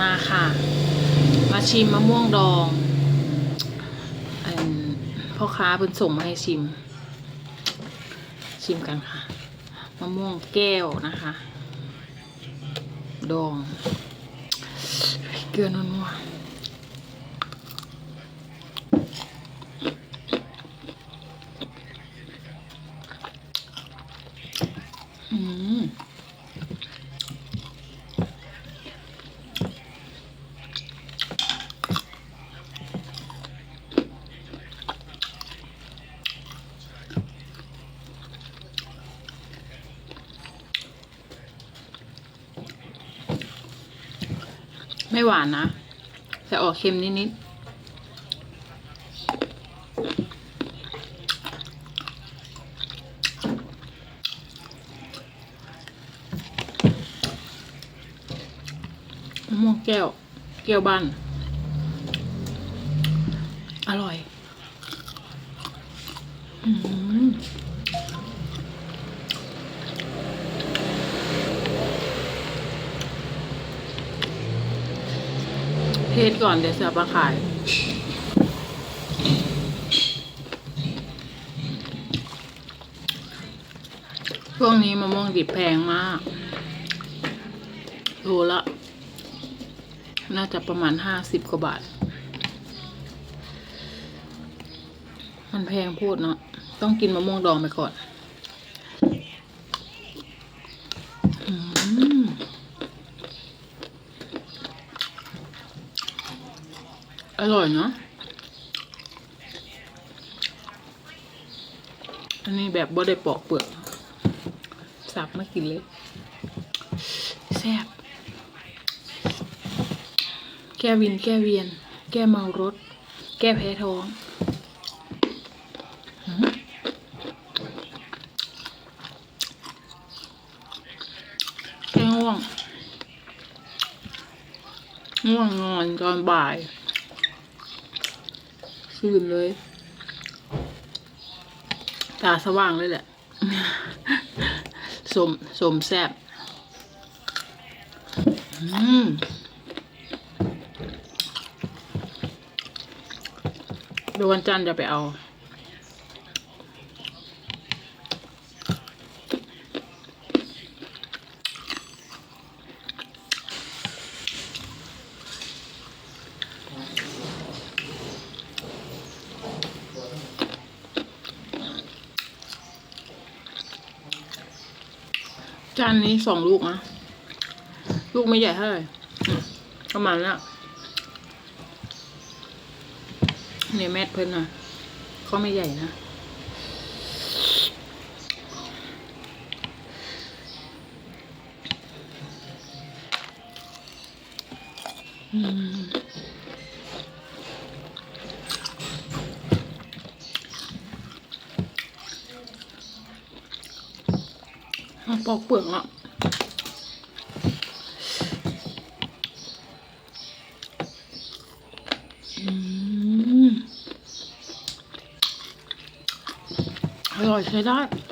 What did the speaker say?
มาค่ะ มาชิมมะม่วงดองอันพ่อค้าเพิ่นส่งมาให้ชิม ชิมกันค่ะ มะม่วงแก้วนะคะ ดองเกลือนัวๆอืม ไม่หวานนะแต่ออกเค็มนิดๆมะม่วงแก้ว แก้วบ้าน อร่อย อืม เทสก่อนเดี๋ยวจะเอามาขาย ช่วงนี้มะม่วงดิบแพงมากโลละ น่าจะประมาณห้าสิบกว่าบาท มันแพงพูดเนาะต้องกินมะม่วงดองไปก่อน อืม อร่อยเนาะ อันนี้แบบบ่ได้ปอกเปลือก สับมากินเลย แซ่บ แก้วินแก้เวียน แก้เมารถ แก้แพ้ท้องแก้ง่วงง่วงนอนตอนบ่าย ชื่นเลย ตาสว่างเลยแหละ สมสมแซ่บอืมเดี๋ยววันจันทร์จะไปเอา จานนี้สองลูกนะลูกไม่ใหญ่เท่าไหร่ประมาณนั้นอะเนี่ยแมทเพิ่นนะเขาไม่ใหญ่นะอืมเอา ปอกเปลือกอะอร่อยใช้ได้